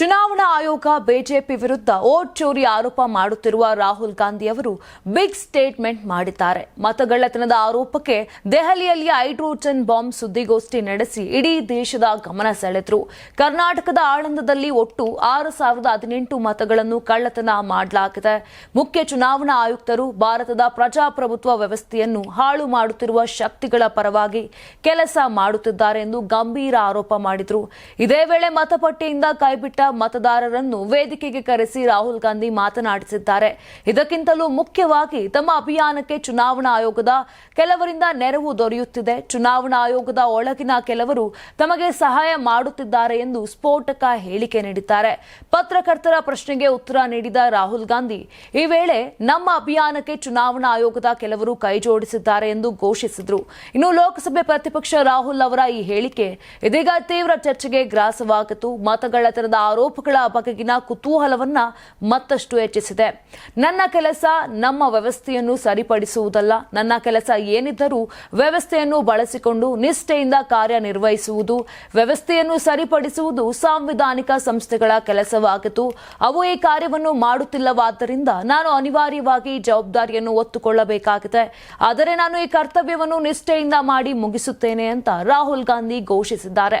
ಚುನಾವಣಾ ಆಯೋಗ ಬಿಜೆಪಿ ವಿರುದ್ಧ ಓಟ್ ಚೋರಿ ಆರೋಪ ಮಾಡುತ್ತಿರುವ ರಾಹುಲ್ ಗಾಂಧಿ ಅವರು ಬಿಗ್ ಸ್ಟೇಟ್ಮೆಂಟ್ ಮಾಡಿದ್ದಾರೆ. ಮತಗಳ್ಳತನದ ಆರೋಪಕ್ಕೆ ದೆಹಲಿಯಲ್ಲಿ ಹೈಡ್ರೋಜನ್ ಬಾಂಬ್ ಸುದ್ದಿಗೋಷ್ಠಿ ನಡೆಸಿ ಇಡೀ ದೇಶದ ಗಮನ ಸೆಳೆದರು. ಕರ್ನಾಟಕದ ಆಳಂದದಲ್ಲಿ ಒಟ್ಟು ಆರು ಸಾವಿರದ ಹದಿನೆಂಟು ಮತಗಳನ್ನು ಕಳ್ಳತನ ಮಾಡಲಾಗಿದೆ. ಮುಖ್ಯ ಚುನಾವಣಾ ಆಯುಕ್ತರು ಭಾರತದ ಪ್ರಜಾಪ್ರಭುತ್ವ ವ್ಯವಸ್ಥೆಯನ್ನು ಹಾಳು ಮಾಡುತ್ತಿರುವ ಶಕ್ತಿಗಳ ಪರವಾಗಿ ಕೆಲಸ ಮಾಡುತ್ತಿದ್ದಾರೆ ಎಂದು ಗಂಭೀರ ಆರೋಪ ಮಾಡಿದರು. ಇದೇ ವೇಳೆ ಮತಪಟ್ಟಿಯಿಂದ ಕೈಬಿಟ್ಟ ಮತದಾರರನ್ನು ವೇದಿಕೆಗೆ ಕರೆಸಿ ರಾಹುಲ್ ಗಾಂಧಿ ಮಾತನಾಡಿಸಿದ್ದಾರೆ. ಇದಕ್ಕಿಂತಲೂ ಮುಖ್ಯವಾಗಿ ತಮ್ಮ ಅಭಿಯಾನಕ್ಕೆ ಚುನಾವಣಾ ಆಯೋಗದ ಕೆಲವರಿಂದ ನೆರವು ದೊರೆಯುತ್ತಿದೆ. ಚುನಾವಣಾ ಆಯೋಗದ ಒಳಗಿನ ಕೆಲವರು ತಮಗೆ ಸಹಾಯ ಮಾಡುತ್ತಿದ್ದಾರೆ ಎಂದು ಸ್ಫೋಟಕ ಹೇಳಿಕೆ ನೀಡಿದ್ದಾರೆ. ಪತ್ರಕರ್ತರ ಪ್ರಶ್ನೆಗೆ ಉತ್ತರ ನೀಡಿದ ರಾಹುಲ್ ಗಾಂಧಿ, ಈ ವೇಳೆ ನಮ್ಮ ಅಭಿಯಾನಕ್ಕೆ ಚುನಾವಣಾ ಆಯೋಗದ ಕೆಲವರು ಕೈಜೋಡಿಸಿದ್ದಾರೆ ಎಂದು ಘೋಷಿಸಿದರು. ಇನ್ನು ಲೋಕಸಭೆ ಪ್ರತಿಪಕ್ಷ ರಾಹುಲ್ ಅವರ ಈ ಹೇಳಿಕೆ ಇದೀಗ ತೀವ್ರ ಚರ್ಚೆಗೆ ಗ್ರಾಸವಾಗಿತ್ತು. ಮತಗಳ್ಳತನದ ಆರೋಪಗಳ ಬಗೆಗಿನ ಕುತೂಹಲವನ್ನ ಮತ್ತಷ್ಟು ಹೆಚ್ಚಿಸಿದೆ. ನನ್ನ ಕೆಲಸ ನಮ್ಮ ವ್ಯವಸ್ಥೆಯನ್ನು ಸರಿಪಡಿಸುವುದಲ್ಲ. ನನ್ನ ಕೆಲಸ ಏನಿದ್ದರೂ ವ್ಯವಸ್ಥೆಯನ್ನು ಬಳಸಿಕೊಂಡು ನಿಷ್ಠೆಯಿಂದ ಕಾರ್ಯನಿರ್ವಹಿಸುವುದು. ವ್ಯವಸ್ಥೆಯನ್ನು ಸರಿಪಡಿಸುವುದು ಸಾಂವಿಧಾನಿಕ ಸಂಸ್ಥೆಗಳ ಕೆಲಸವಾಗಿತ್ತು. ಅವು ಈ ಕಾರ್ಯವನ್ನು ಮಾಡುತ್ತಿಲ್ಲವಾದ್ದರಿಂದ ನಾನು ಅನಿವಾರ್ಯವಾಗಿ ಜವಾಬ್ದಾರಿಯನ್ನು ಒತ್ತುಕೊಳ್ಳಬೇಕಾಗಿದೆ. ಆದರೆ ನಾನು ಈ ಕರ್ತವ್ಯವನ್ನು ನಿಷ್ಠೆಯಿಂದ ಮಾಡಿ ಮುಗಿಸುತ್ತೇನೆ ಅಂತ ರಾಹುಲ್ ಗಾಂಧಿ ಘೋಷಿಸಿದ್ದಾರೆ.